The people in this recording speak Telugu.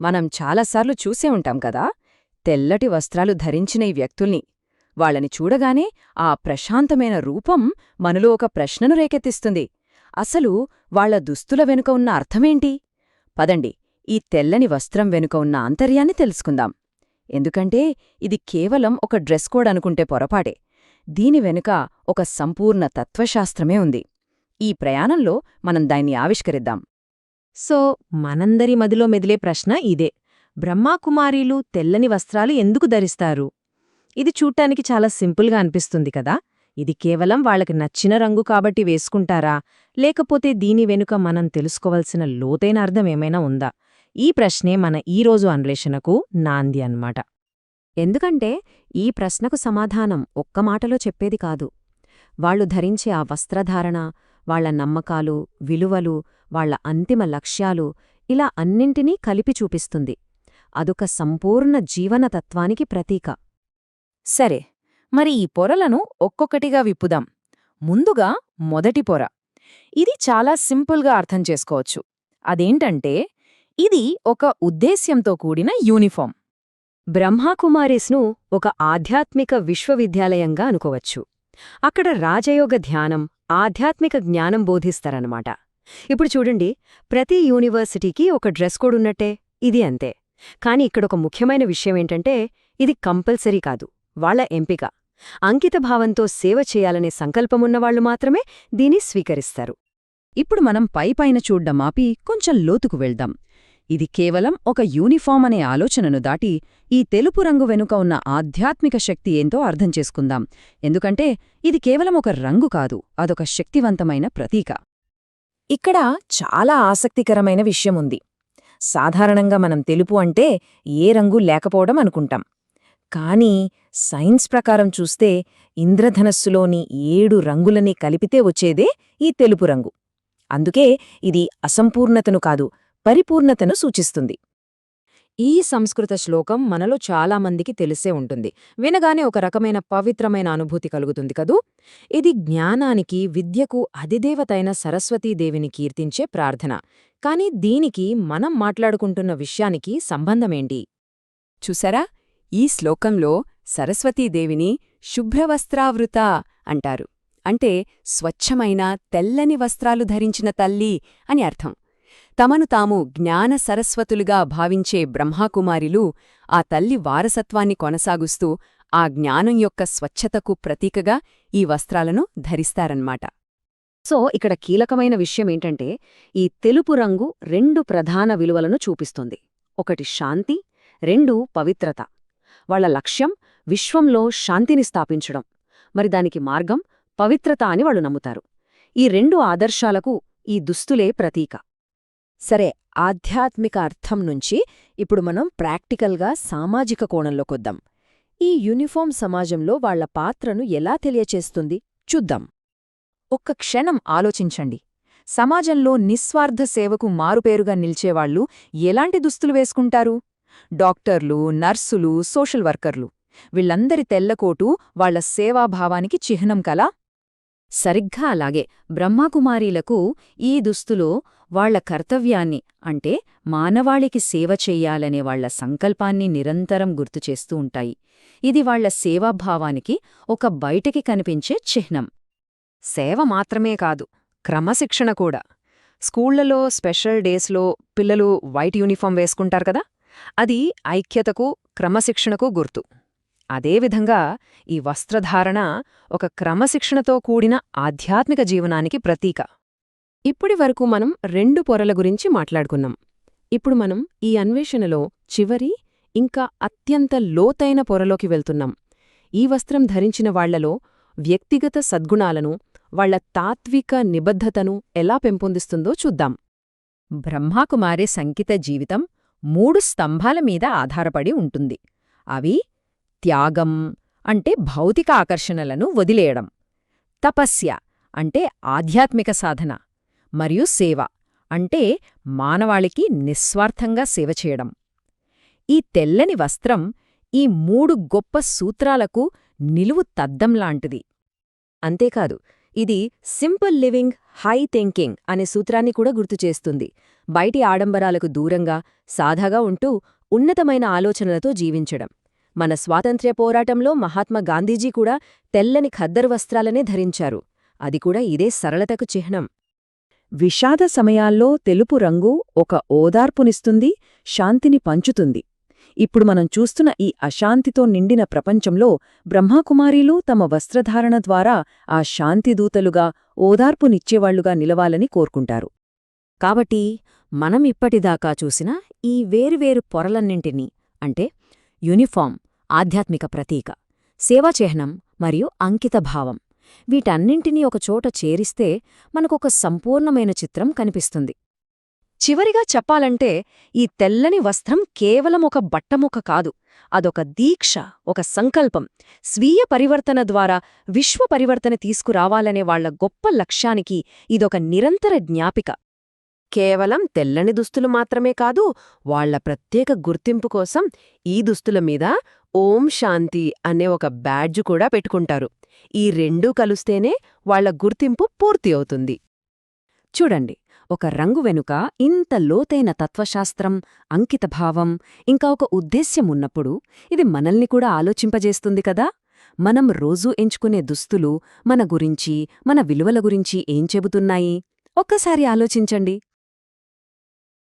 మనం చాలాసార్లు చూసే ఉంటాం కదా? తెల్లటి వస్త్రాలు ధరించిన ఈ వ్యక్తుల్ని. వాళ్ళని చూడగానే ఆ ప్రశాంతమైన రూపం మనలో ఒక ప్రశ్నను రేకెత్తిస్తుంది. అసలు వాళ్ళ దుస్తుల వెనుక ఉన్న అర్థమేంటి? పదండి ఈ తెల్లని వస్త్రం వెనుక ఉన్న ఆంతర్యాన్ని తెలుసుకుందాం. ఎందుకంటే ఇది కేవలం ఒక డ్రెస్ కోడ్ అనుకుంటే పొరపాటే. దీని వెనుక ఒక సంపూర్ణ తత్వశాస్త్రమే ఉంది. ఈ ప్రయాణంలో మనం దాన్ని ఆవిష్కరిద్దాం. సో మనందరి మదిలో మెదిలే ప్రశ్న ఇదే. బ్రహ్మాకుమారీలు తెల్లని వస్త్రాలు ఎందుకు ధరిస్తారు? ఇది చూడ్డానికి చాలా సింపుల్గా అనిపిస్తుంది కదా? ఇది కేవలం వాళ్ళకి నచ్చిన రంగు కాబట్టి వేసుకుంటారా? లేకపోతే దీని వెనుక మనం తెలుసుకోవలసిన లోతైన అర్థం ఏమైనా ఉందా? ఈ ప్రశ్నే మన ఈరోజు అన్వేషణకు నాంది అన్నమాట. ఎందుకంటే ఈ ప్రశ్నకు సమాధానం ఒక్క మాటలో చెప్పేది కాదు. వాళ్ళు ధరించే ఆ వస్త్రధారణ వాళ్ళ నమ్మకాలు విలువలు వాళ్ళ అంతిమ లక్ష్యాలు ఇలా అన్నింటినీ కలిపి చూపిస్తుంది. అదొక సంపూర్ణ జీవనతత్వానికి ప్రతీక. సరే మరి ఈ పొరలను ఒక్కొక్కటిగా విప్పుదాం. ముందుగా మొదటి పొర. ఇది చాలా సింపుల్గా అర్థం చేసుకోవచ్చు. అదేంటంటే ఇది ఒక ఉద్దేశ్యంతో కూడిన యూనిఫామ్. బ్రహ్మాకుమారీస్ను ఒక ఆధ్యాత్మిక విశ్వవిద్యాలయంగా అనుకోవచ్చు. అక్కడ రాజయోగ ధ్యానం ఆధ్యాత్మిక జ్ఞానం బోధిస్తారనమాట ఇప్పుడు చూడండి ప్రతి యూనివర్సిటీకి ఒక డ్రెస్ కోడ్ ఉన్నట్టే ఇది అంతే. కాని ఇక్కడొక ముఖ్యమైన విషయమేంటంటే ఇది కంపల్సరీ కాదు వాళ్ళ ఎంపిక. అంకితభావంతో సేవ చేయాలనే సంకల్పమున్నవాళ్ళు మాత్రమే దీన్ని స్వీకరిస్తారు. ఇప్పుడు మనం పైపైన చూడ్డం ఆపి కొంచెం లోతుకు వెళ్దాం. ఇది కేవలం ఒక యూనిఫామ్ అనే ఆలోచనను దాటి ఈ తెలుపు రంగు వెనుక ఉన్న ఆధ్యాత్మిక శక్తి ఏంతో అర్థం చేసుకుందాం. ఎందుకంటే ఇది కేవలం ఒక రంగు కాదు అదొక శక్తివంతమైన ప్రతీక. ఇక్కడ చాలా ఆసక్తికరమైన విషయముంది సాధారణంగా మనం తెలుపు అంటే ఏ రంగు లేకపోవడం అనుకుంటాం. కానీ సైన్స్ ప్రకారం చూస్తే ఇంద్రధనస్సులోని ఏడు రంగులని కలిపితే వచ్చేదే ఈ తెలుపు రంగు. అందుకే ఇది అసంపూర్ణతను కాదు పరిపూర్ణతను సూచిస్తుంది. ఈ సంస్కృత శ్లోకం మనలో చాలామందికి తెలిసే ఉంటుంది. వినగానే ఒక రకమైన పవిత్రమైన అనుభూతి కలుగుతుంది కదూ? ఇది జ్ఞానానికి విద్యకు అధిదేవతైన సరస్వతీదేవిని కీర్తించే ప్రార్థన. కాని దీనికి మనం మాట్లాడుకుంటున్న విషయానికి సంబంధమేంటి? చూసారా? ఈ శ్లోకంలో సరస్వతీదేవిని శుభ్రవస్త్రావృత అంటారు. అంటే స్వచ్ఛమైన తెల్లని వస్త్రాలు ధరించిన తల్లి అని అర్థం. తమను తాము జ్ఞాన సరస్వతులుగా భావించే బ్రహ్మాకుమారిలు ఆ తల్లి వారసత్వాన్ని కొనసాగుస్తూ ఆ జ్ఞానం యొక్క స్వచ్ఛతకు ప్రతీకగా ఈ వస్త్రాలను ధరిస్తారన్నమాట సో ఇక్కడ కీలకమైన విషయమేంటంటే ఈ తెలుపు రంగు రెండు ప్రధాన విలువలను చూపిస్తుంది. ఒకటి శాంతి రెండు పవిత్రత. వాళ్ళ లక్ష్యం విశ్వంలో శాంతిని స్థాపించడం. మరి దానికి మార్గం పవిత్రత అని వాళ్ళు నమ్ముతారు. ఈ రెండు ఆదర్శాలకు ఈ దుస్తులే ప్రతీక. సరే ఆధ్యాత్మిక అర్థం నుంచి ఇప్పుడు మనం ప్రాక్టికల్గా సామాజిక కోణంలోకొద్దాం. ఈ యూనిఫామ్ సమాజంలో వాళ్ళ పాత్రను ఎలా తెలియచేస్తుంది? చూద్దాం. ఒక్క క్షణం ఆలోచించండి. సమాజంలో నిస్వార్థ సేవకు మారుపేరుగా నిల్చేవాళ్ళు ఎలాంటి దుస్తులు వేసుకుంటారు? డాక్టర్లు నర్సులు సోషల్ వర్కర్లు. వీళ్ళందరి తెల్లకోటు వాళ్ళ సేవాభావానికి చిహ్నం కలా? సరిగ్గా అలాగే. బ్రహ్మకుమారీలకు ఈ దుస్తులో వాళ్ళ కర్తవ్యాన్ని అంటే మానవాళికి సేవ చెయ్యాలనే వాళ్ళ సంకల్పాన్ని నిరంతరం గుర్తుచేస్తూ ఉంటాయి. ఇది వాళ్ళ సేవాభావానికి ఒక బయటికి కనిపించే చిహ్నం. సేవ మాత్రమే కాదు క్రమశిక్షణ కూడా. స్కూళ్ళలో స్పెషల్ డేస్లో పిల్లలు వైట్ యూనిఫామ్ వేసుకుంటారు కదా? అది ఐక్యతకు క్రమశిక్షణకు గుర్తు. అదేవిధంగా ఈ వస్త్రధారణ ఒక క్రమశిక్షణతో కూడిన ఆధ్యాత్మిక జీవనానికి ప్రతీక. ఇప్పటి వరకు మనం రెండు పొరల గురించి మాట్లాడుకున్నాం. ఇప్పుడు మనం ఈ అన్వేషణలో చివరి ఇంకా అత్యంత లోతైన పొరలోకి వెళ్తున్నాం. ఈ వస్త్రం ధరించిన వాళ్ళలో వ్యక్తిగత సద్గుణాలను వాళ్ళ తాత్విక నిబద్ధతను ఎలా పెంపొందిస్తుందో చూద్దాం. బ్రహ్మాకుమారి సంకిత జీవితం మూడు స్తంభాల మీద ఆధారపడి ఉంటుంది. అవి త్యాగం అంటే భౌతిక ఆకర్షణలను వదిలేయడం తపస్య అంటే ఆధ్యాత్మిక సాధన మరియు సేవ. అంటే మానవాళికి నిస్వార్థంగా సేవ చేయడం. ఈ తెల్లని వస్త్రం ఈ మూడు గొప్ప సూత్రాలకు నిలువు తద్దంలాంటిది అంతేకాదు ఇది సింపుల్ లివింగ్ హై థింకింగ్ అనే సూత్రాన్ని కూడా గుర్తుచేస్తుంది బయటి ఆడంబరాలకు దూరంగా సాధాగా ఉంటూ ఉన్నతమైన ఆలోచనలతో జీవించడం. మన స్వాతంత్ర్య పోరాటంలో మహాత్మా గాంధీజీ కూడా తెల్లని ఖద్దరు వస్త్రాలనే ధరించారు. అది కూడా ఇదే సరళతకు చిహ్నం. విషాద సమయాల్లో తెలుపు రంగు ఒక ఓదార్పునిస్తుంది శాంతిని పంచుతుంది. ఇప్పుడు మనం చూస్తున్న ఈ అశాంతితో నిండిన ప్రపంచంలో బ్రహ్మకుమారీలు తమ వస్త్రధారణ ద్వారా ఆ శాంతిదూతలుగా ఓదార్పునిచ్చేవాళ్ళుగా నిలవాలని కోరుకుంటారు. కాబట్టి మనం ఇప్పటిదాకా చూసిన ఈ వేరువేరు పొరలన్నింటినీ అంటే యూనిఫామ్ ఆధ్యాత్మిక ప్రతీక సేవాచిహ్నం మరియు అంకితభావం వీటన్నింటినీ ఒకచోట చేరిస్తే మనకొక సంపూర్ణమైన చిత్రం కనిపిస్తుంది. చివరిగా చెప్పాలంటే ఈ తెల్లని వస్త్రం కేవలం ఒక బట్టముక కాదు అదొక దీక్ష ఒక సంకల్పం స్వీయ పరివర్తన ద్వారా విశ్వ పరివర్తన తీసుకురావాలనే వాళ్ళ గొప్ప లక్ష్యానికి ఇదొక నిరంతర జ్ఞాపిక. కేవలం తెల్లని దుస్తులు మాత్రమే కాదు వాళ్ళ ప్రత్యేక గుర్తింపు కోసం ఈ దుస్తుల మీద ఓం శాంతి అనే ఒక బ్యాడ్జ్ కూడా పెట్టుకుంటారు. ఈ రెండూ కలుస్తేనే వాళ్ళ గుర్తింపు పూర్తి అవుతుంది. చూడండి ఒక రంగు వెనుక ఇంత లోతైన తత్వశాస్త్రం అంకితభావం ఇంకా ఒక ఉద్దేశ్యం ఉన్నప్పుడు ఇది మనల్ని కూడా ఆలోచింపజేస్తుంది కదా? మనం రోజూ ఎంచుకునే దుస్తులు మన గురించి మన విలువల గురించి ఏం చెబుతున్నాయి? ఒక్కసారి ఆలోచించండి.